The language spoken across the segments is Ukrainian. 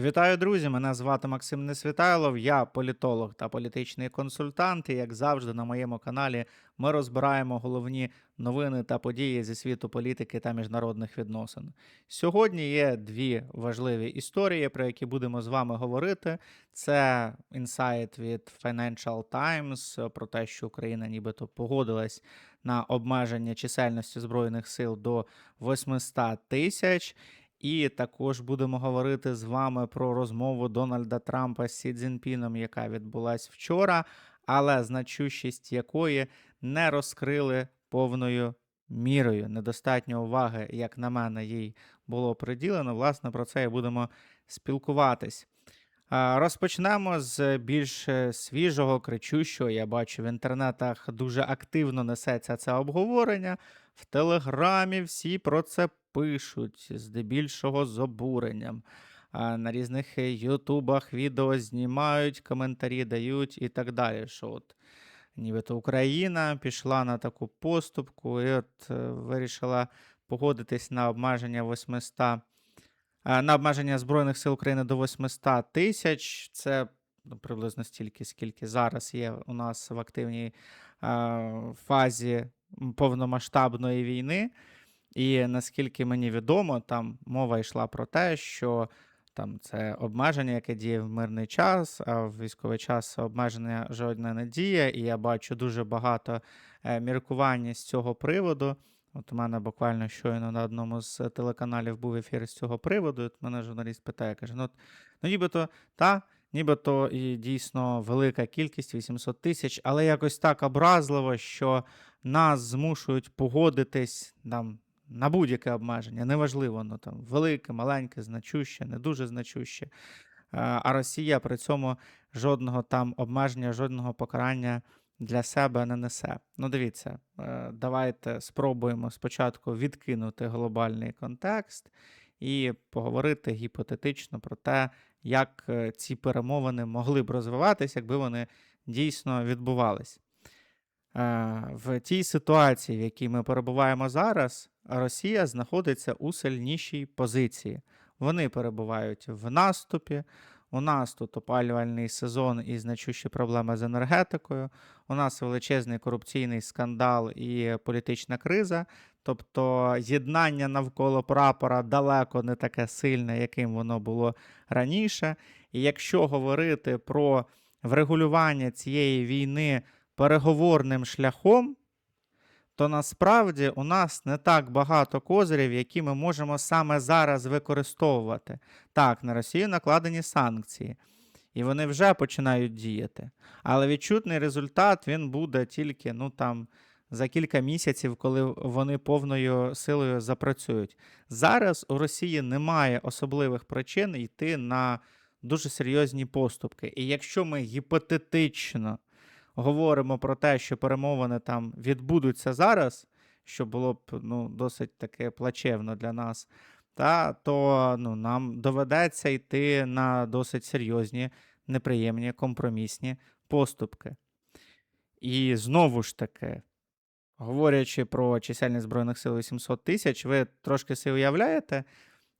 Вітаю, друзі! Мене звати Максим Несвітайлов, я політолог та політичний консультант. І як завжди, на моєму каналі ми розбираємо головні новини та події зі світу політики та міжнародних відносин. Сьогодні є дві важливі історії, про які будемо з вами говорити. Це інсайт від Financial Times про те, що Україна нібито погодилась на обмеження чисельності збройних сил до 800 тисяч. І також будемо говорити з вами про розмову Дональда Трампа з Сі Цзінпіном, яка відбулась вчора, але значущість якої не розкрили повною мірою. Недостатньо уваги, як на мене, їй було приділено. Власне, про це і будемо спілкуватись. Розпочнемо з більш е, свіжого, кричущого. Я бачу в інтернетах дуже активно несеться це обговорення. В Телеграмі всі про це пишуть, здебільшого з обуренням. На різних е, ютубах відео знімають, коментарі дають і так далі. Що от нібито Україна пішла на таку поступку і от е, вирішила погодитись на обмеження 800, е, на обмеження Збройних сил України до 800 тисяч. Це ну, приблизно стільки, скільки зараз є у нас в активній е, фазі повномасштабної війни. І наскільки мені відомо, там мова йшла про те, що там це обмеження, яке діє в мирний час, а в військовий час обмеження жодне не діє. І я бачу дуже багато е, міркування з цього приводу. От у мене буквально щойно на одному з телеканалів був ефір з цього приводу. От мене журналіст питає, каже: ну, ну нібито та. Нібито і дійсно велика кількість 800 тисяч, але якось так образливо, що нас змушують погодитись там на будь-яке обмеження, неважливо, ну там велике, маленьке, значуще, не дуже значуще. Е, А Росія при цьому жодного там обмеження, жодного покарання для себе не несе. Ну, дивіться, е, давайте спробуємо спочатку відкинути глобальний контекст і поговорити гіпотетично про те, як е, ці перемовини могли б розвиватися, якби вони дійсно відбувались. Е, В тій ситуації, в якій ми перебуваємо зараз, Росія знаходиться у сильнішій позиції. Вони перебувають в наступі. У нас тут опалювальний сезон і значущі проблеми з енергетикою. У нас величезний корупційний скандал і політична криза. Тобто єднання навколо прапора далеко не таке сильне, яким воно було раніше. І якщо говорити про врегулювання цієї війни переговорним шляхом, то насправді у нас не так багато козирів, які ми можемо саме зараз використовувати. Так, на Росію накладені санкції, і вони вже починають діяти. Але відчутний результат він буде тільки ну, там, за кілька місяців, коли вони повною силою запрацюють. Зараз у Росії немає особливих причин йти на дуже серйозні поступки. І якщо ми гіпотетично говоримо про те, що перемовини там відбудуться зараз, що було б ну, досить таке плачевно для нас, та, то ну, нам доведеться йти на досить серйозні, неприємні, компромісні поступки. І знову ж таки, говорячи про чисельність Збройних сил 800 тисяч, ви трошки си уявляєте,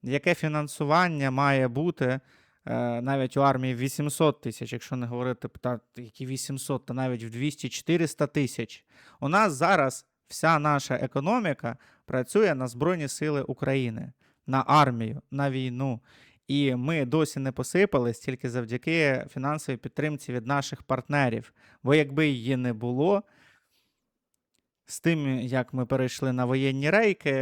яке фінансування має бути навіть у армії 800 тисяч, якщо не говорити та, які 800, то навіть в 200-400 тисяч. У нас зараз вся наша економіка працює на Збройні Сили України, на армію, на війну. І ми досі не посипались тільки завдяки фінансовій підтримці від наших партнерів. Бо якби її не було, з тим, як ми перейшли на воєнні рейки,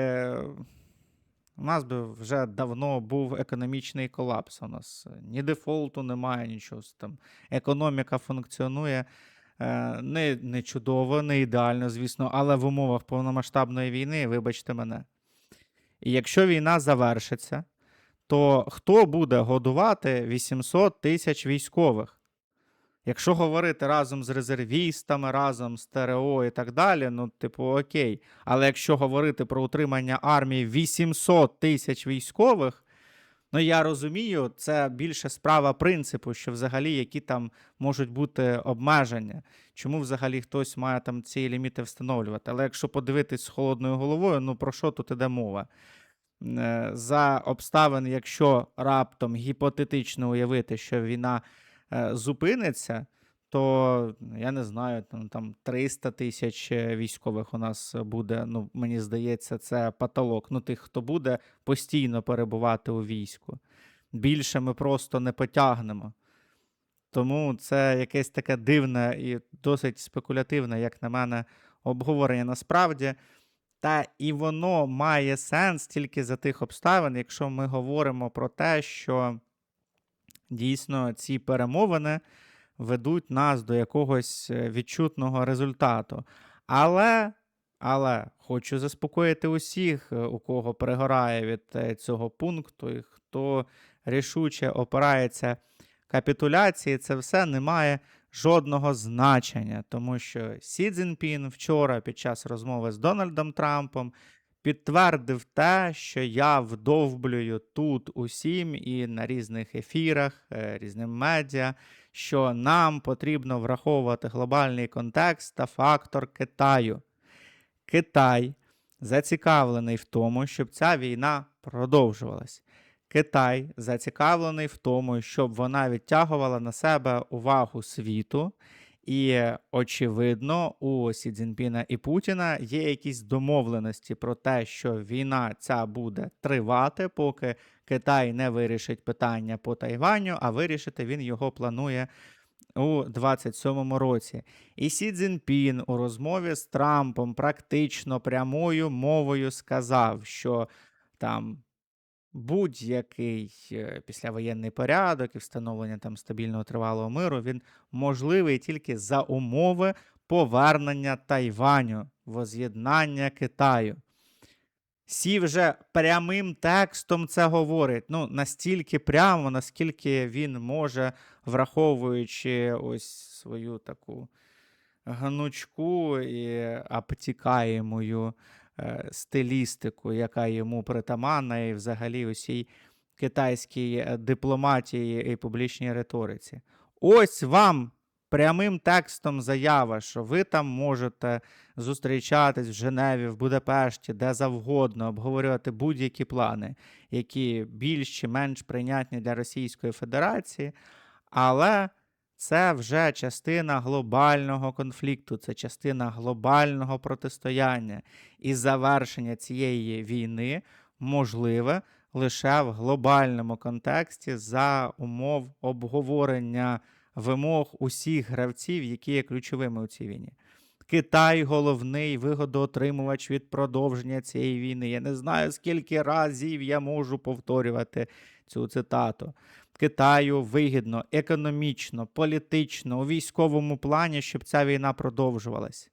у нас би вже давно був економічний колапс. У нас ні дефолту немає, нічого. Там економіка функціонує е, не, не чудово, не ідеально, звісно, але в умовах повномасштабної війни, вибачте мене. І якщо війна завершиться, то хто буде годувати 800 тисяч військових? Якщо говорити разом з резервістами, разом з ТРО і так далі, ну, типу, окей. Але якщо говорити про утримання армії 800 тисяч військових, ну я розумію, це більше справа принципу, що взагалі які там можуть бути обмеження. Чому взагалі хтось має там ці ліміти встановлювати? Але якщо подивитись з холодною головою, ну про що тут іде мова? е, за обставин, якщо раптом гіпотетично уявити, що війна зупиниться, то я не знаю, там, там 300 тисяч е, військових у нас буде. Ну, мені здається, це потолок. Ну, тих, хто буде постійно перебувати у війську. Більше ми просто не потягнемо. Тому це якесь таке дивне і досить спекулятивне, як на мене, обговорення насправді. Та і воно має сенс тільки за тих обставин, якщо ми говоримо про те, що дійсно ці перемовини ведуть нас до якогось е, відчутного результату. Але, але хочу заспокоїти усіх, е, у кого перегорає від е, цього пункту, і хто рішуче опирається капітуляції, це все не має жодного значення, тому що Сі Цзіньпін вчора під час розмови з Дональдом Трампом підтвердив те, що я вдовблюю тут усім і на різних ефірах, е, різним медіа, що нам потрібно враховувати глобальний контекст та фактор Китаю. Китай зацікавлений в тому, щоб ця війна продовжувалась. Китай зацікавлений в тому, щоб вона відтягувала на себе увагу світу. І, очевидно, у Сі Цзіньпіна і Путіна є якісь домовленості про те, що війна ця буде тривати, поки Китай не вирішить питання по Тайваню, а вирішити він його планує у 27-му році. І Сі Цзіньпін у розмові з Трампом практично прямою мовою сказав, що там будь-який е, післявоєнний порядок і встановлення там стабільного тривалого миру він можливий тільки за умови повернення Тайваню, воз'єднання Китаю. Сі вже прямим текстом це говорить. Ну, настільки прямо, наскільки він може, враховуючи ось свою таку гнучку і обтікаємою стилістику, яка йому притаманна, і взагалі усій китайській е, дипломатії і публічній риториці. Ось вам прямим текстом заява, що ви там можете зустрічатись в Женеві, в Будапешті, де завгодно, обговорювати будь-які плани, які більш чи менш прийнятні для Російської Федерації, але це вже частина глобального конфлікту, це частина глобального протистояння. І завершення цієї війни можливе лише в глобальному контексті за умов обговорення вимог усіх гравців, які є ключовими у цій війні. Китай головний вигодоотримувач від продовження цієї війни. Я не знаю, скільки разів я можу повторювати цю цитату. Китаю вигідно економічно, політично, у військовому плані, щоб ця війна продовжувалась.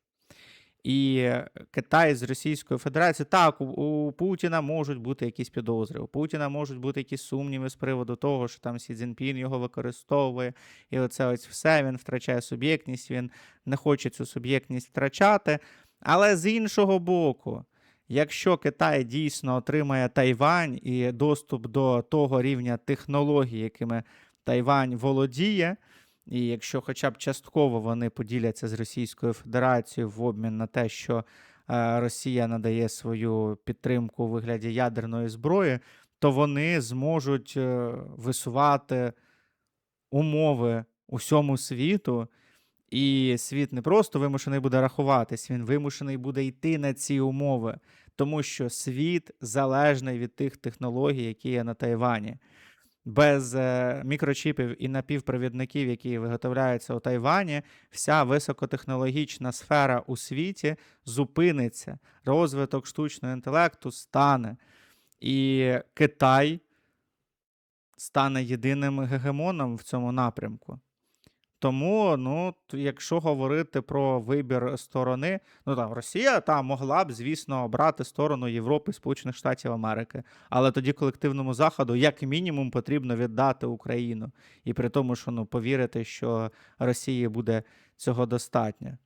І Китай з Російською Федерацією, так, у, у Путіна можуть бути якісь підозри, у Путіна можуть бути якісь сумніви з приводу того, що там Сі Цзіньпін його використовує, і оце ось все він втрачає суб'єктність, він не хоче цю суб'єктність втрачати. Але з іншого боку, якщо Китай дійсно отримає Тайвань і доступ до того рівня технологій, якими Тайвань володіє, і якщо хоча б частково вони поділяться з Російською Федерацією в обмін на те, що е, Росія надає свою підтримку у вигляді ядерної зброї, то вони зможуть е, висувати умови усьому світу. І світ не просто вимушений буде рахуватись, він вимушений буде йти на ці умови, тому що світ залежний від тих технологій, які є на Тайвані. Без е, мікрочіпів і напівпровідників, які виготовляються у Тайвані, вся високотехнологічна сфера у світі зупиниться. Розвиток штучного інтелекту стане. І Китай стане єдиним гегемоном в цьому напрямку. Тому, ну, якщо говорити про вибір сторони, ну там Росія та могла б, звісно, обрати сторону Європи, Сполучених Штатів Америки. Але тоді колективному заходу, як мінімум, потрібно віддати Україну. І при тому, що ну, повірити, що Росії буде цього достатньо.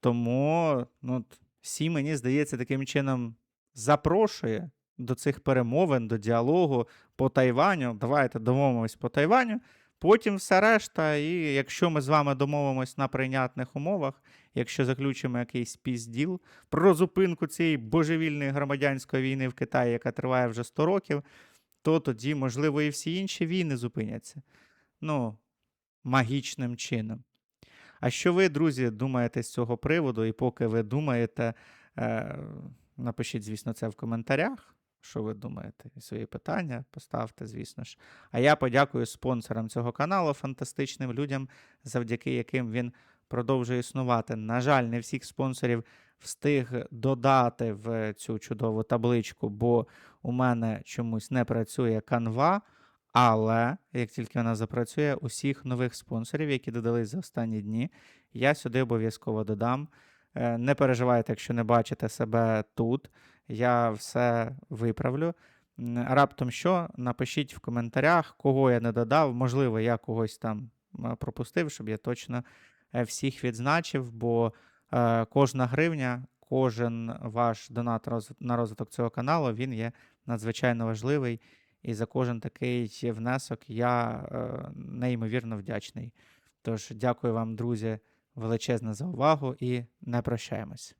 Тому, ну, всі, мені здається, таким чином запрошує до цих перемовин, до діалогу по Тайваню. Давайте домовимось по Тайваню. Потім все решта, і якщо ми з вами домовимось на прийнятних умовах, якщо заключимо якийсь пізділ про зупинку цієї божевільної громадянської війни в Китаї, яка триває вже 100 років, то тоді, можливо, і всі інші війни зупиняться. Ну, магічним чином. А що ви, друзі, думаєте з цього приводу? І поки ви думаєте, е, напишіть, звісно, це в коментарях. Що ви думаєте? Свої питання поставте, звісно ж. А я подякую спонсорам цього каналу, фантастичним людям, завдяки яким він продовжує існувати. На жаль, не всіх спонсорів встиг додати в цю чудову табличку, бо у мене чомусь не працює канва. Але як тільки вона запрацює, усіх нових спонсорів, які додались за останні дні, я сюди обов'язково додам. Е, Не переживайте, якщо не бачите себе тут. Я все виправлю. Раптом що, напишіть в коментарях, кого я не додав. Можливо, я когось там пропустив, щоб я точно е, всіх відзначив, бо е, кожна гривня, кожен ваш донат на розвиток цього каналу, він є надзвичайно важливий. І за кожен такий внесок я е, неймовірно вдячний. Тож, дякую вам, друзі, величезне за увагу і не прощаємось.